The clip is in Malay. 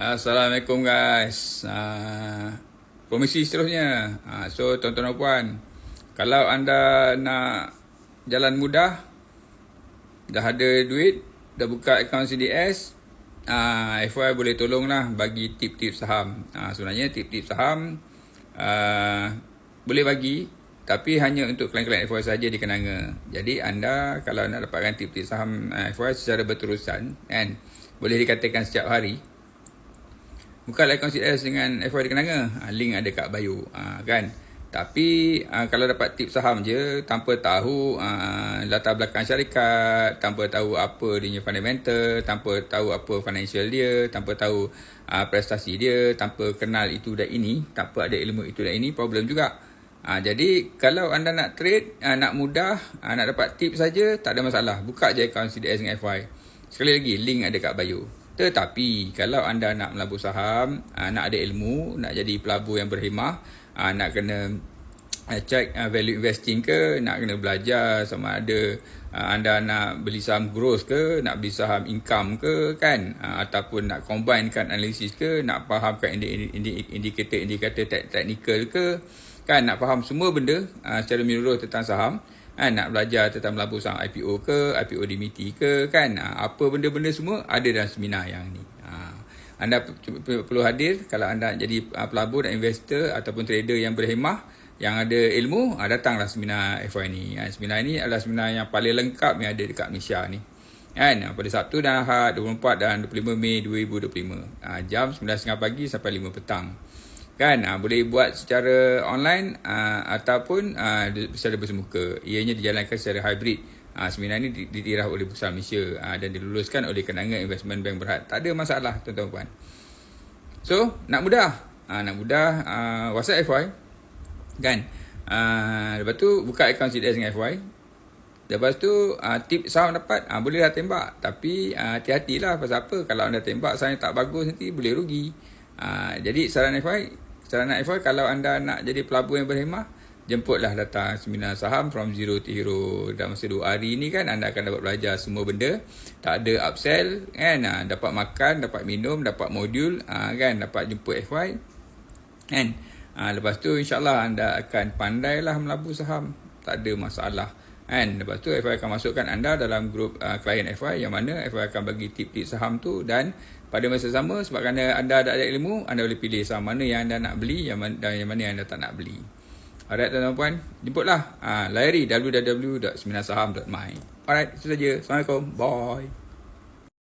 Assalamualaikum guys. Uh, promisi seterusnya. Uh, so tuan-tuan dan puan, kalau anda nak jalan mudah, dah ada duit, dah buka akaun CDS, uh, FY boleh tolonglah bagi tip-tip saham. Uh, sebenarnya tip-tip saham uh, boleh bagi tapi hanya untuk klien-klien FY saja di kenanga. Jadi anda kalau nak dapatkan tip-tip saham uh, FY secara berterusan kan boleh dikatakan setiap hari bukanlah akaun CDS dengan FY di Kenanga. Ha, link ada kat bio. Ha, kan? Tapi ha, kalau dapat tip saham je tanpa tahu ha, latar belakang syarikat, tanpa tahu apa dia fundamental, tanpa tahu apa financial dia, tanpa tahu ha, prestasi dia, tanpa kenal itu dan ini, tanpa ada ilmu itu dan ini, problem juga. Ha, jadi kalau anda nak trade, ha, nak mudah, ha, nak dapat tip saja, tak ada masalah. Buka je akaun CDS dengan FY. Sekali lagi, link ada kat bio. Tetapi kalau anda nak melabur saham, uh, nak ada ilmu, nak jadi pelabur yang berhemah, uh, nak kena uh, check value investing ke, nak kena belajar sama ada anda nak beli saham growth ke, nak beli saham income ke kan, ataupun nak combine kan analisis ke, nak fahamkan indikator-indikator teknikal ke, kan? Nak faham semua benda secara menyeluruh tentang saham kan nak belajar tentang melabur saham IPO ke IPO DMT ke kan? Ha, apa benda-benda semua ada dalam seminar yang ni. Ha, anda perlu hadir. Kalau anda jadi ha, pelabur dan investor ataupun trader yang berhemah yang ada ilmu ha, datanglah seminar FY ni. Ha, seminar ni adalah seminar yang paling lengkap yang ada dekat Malaysia ni. Kan? Pada Sabtu dan Ahad 24 dan 25 Mei 2025 ha, jam 9.30 pagi sampai 5 petang kan? Uh, boleh buat secara online uh, ataupun uh, secara bersemuka. Ianya dijalankan secara hybrid. Uh, seminar ini ditirah oleh Pusat Malaysia. Uh, dan diluluskan oleh Kenanga Investment Bank Berhad. Tak ada masalah tuan-tuan puan. So nak mudah. Uh, nak mudah uh, WhatsApp FY kan? Uh, lepas tu buka akaun CDS dengan FY lepas tu uh, tip saham dapat uh, bolehlah tembak. Tapi uh, hati-hatilah pasal apa. Kalau anda tembak saham tak bagus nanti boleh rugi. Uh, jadi saran FY Sarana FY kalau anda nak jadi pelabur yang berhemah, jemputlah datang seminar saham from zero to hero dalam masa dua hari ni kan anda akan dapat belajar semua benda. Tak ada upsell kan, ha, dapat makan, dapat minum, dapat modul ha, kan, dapat jemput FY. Kan? Ha, lepas tu insyaAllah anda akan pandailah melabur saham. Tak ada masalah. Kan? Lepas tu FI akan masukkan anda dalam grup uh, klien FI yang mana FI akan bagi tip-tip saham tu dan pada masa sama sebab kerana anda ada, ada ilmu, anda boleh pilih saham mana yang anda nak beli yang man, dan yang mana yang anda tak nak beli. Alright tuan-tuan puan, jemputlah. Uh, layari www.seminarsaham.my Alright, itu saja. Assalamualaikum. Bye.